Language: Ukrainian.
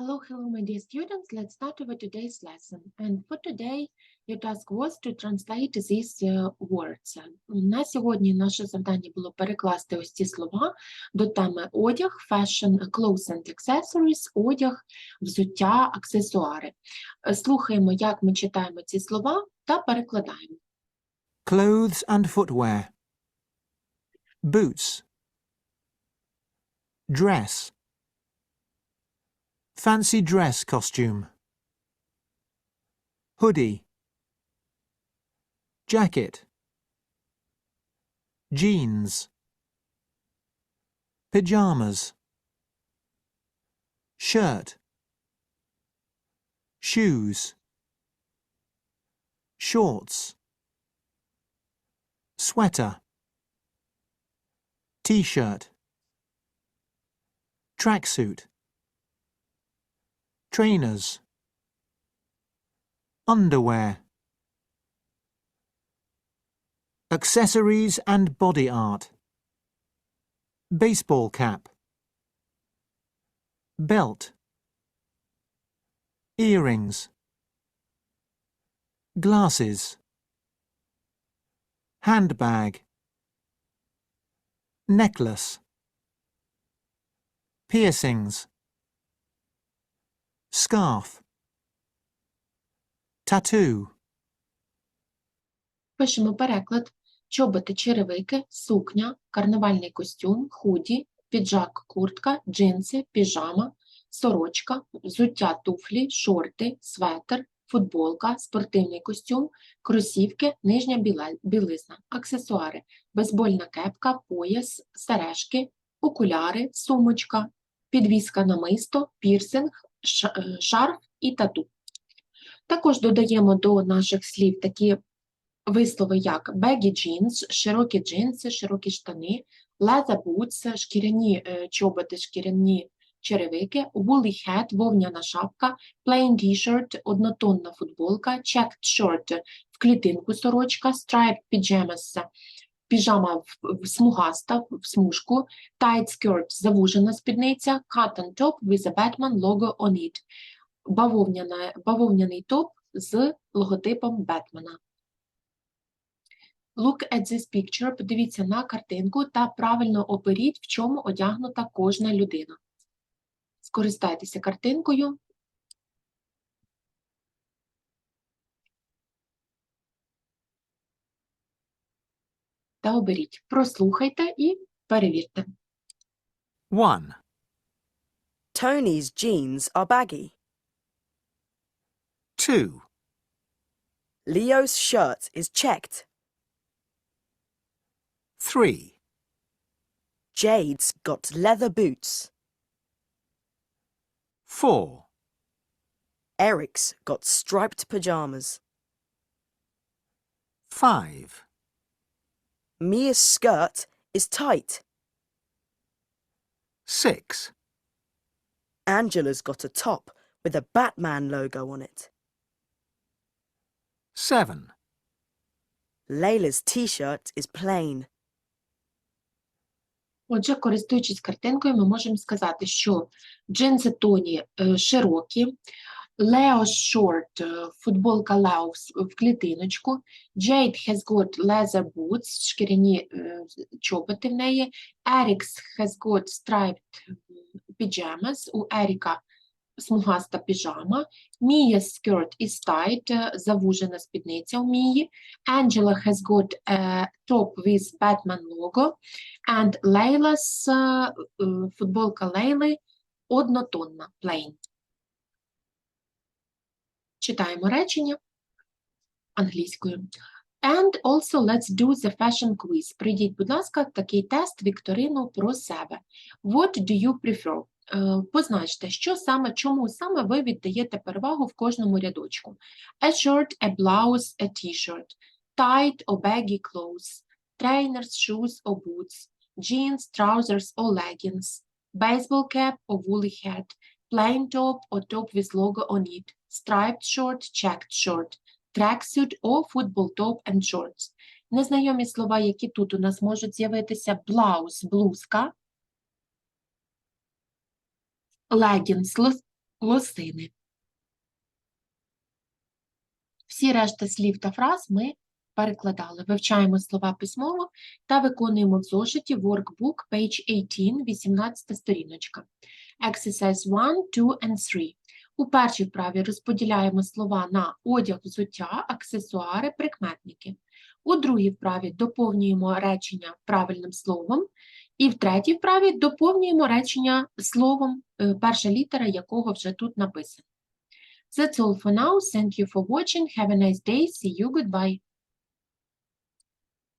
Hello, hello, my dear students. Let's start with today's lesson. And for today, your task was to translate these uh, words. На сьогодні наше завдання було перекласти ось ці слова до теми одяг, fashion, clothes and accessories, одяг, взуття, аксесуари. Е, Слухаємо, як ми читаємо ці слова та перекладаємо. Clothes and footwear. Boots. Dress. Fancy dress costume. Hoodie. Jacket. Jeans. Pyjamas. Shirt. Shoes. Shorts sweater t-shirt tracksuit trainers. Underwear. Accessories and body art. Baseball cap. Belt. Earrings. Glasses. Handbag, necklace, piercings, scarf, tattoo, Пишемо переклад. Чоботи, черевики, сукня, карнавальний костюм, худі, піджак, куртка, джинси, піжама, сорочка, взуття, туфлі, шорти, светр, футболка, спортивний костюм, кросівки, нижня білизна, аксесуари, бейсбольна кепка, пояс, сережки, окуляри, сумочка, підвіска намисто, пірсинг, ша- е, шарф і тату. Також додаємо до наших слів такі вислови як baggy jeans, широкі джинси, широкі штани, leather boots, шкіряні е, чоботи, шкіряні черевики, woolly hat, вовняна шапка, plain t-shirt, однотонна футболка, checked shirt, в клітинку сорочка, striped pajamas, піжама в, смугаста, в смужку, tight skirt, завужена спідниця, cotton top with a Batman logo on it, бавовняна, бавовняний топ з логотипом Бетмена. Look at this picture, подивіться на картинку та правильно оберіть, в чому одягнута кожна людина. Скористайтеся картинкою. Та оберіть. Прослухайте і перевірте. 1. Tony's jeans are baggy. 2. Leo's shirt is checked. 3. Jade's got leather boots. 4. Eric's got striped pajamas. 5. Mia's skirt is tight. 6. Angela's got a top with a Batman logo on it. 7. Layla's t-shirt is plain. Отже, користуючись картинкою, ми можемо сказати, що джинси Тоні е, широкі, Leo short, е, футболка Leo в, клітиночку, Jade has got leather boots, шкіряні е, чоботи в неї, Eric's has got striped pajamas, у Еріка смугаста піжама, Mia's skirt is tight, е, завужена спідниця у Мії, Angela has got a top with Batman logo, And Layla's е, е, футболка Лейли однотонна, plain. Читаємо речення англійською. And also let's do the fashion quiz. Прийдіть, будь ласка, такий тест вікторину про себе. What do you prefer? Е, Позначте, що саме, чому саме ви віддаєте перевагу в кожному рядочку. A shirt, a blouse, a t-shirt, tight or baggy clothes, trainers, shoes or boots, jeans, trousers or leggings, baseball cap or woolly hat, plain top or top with logo on it, striped short, checked short, tracksuit or football top and shorts. Незнайомі слова, які тут у нас можуть з'явитися blouse, блузка, leggings, лосини. Всі решта слів та фраз ми перекладали. Вивчаємо слова письмово та виконуємо в зошиті Workbook, page 18, 18 сторіночка. Exercise 1, 2 and 3. У першій вправі розподіляємо слова на одяг, взуття, аксесуари, прикметники. У другій вправі доповнюємо речення правильним словом. І в третій вправі доповнюємо речення словом, е, перша літера якого вже тут написана. That's all for now. Thank you for watching. Have a nice day. See you. Goodbye.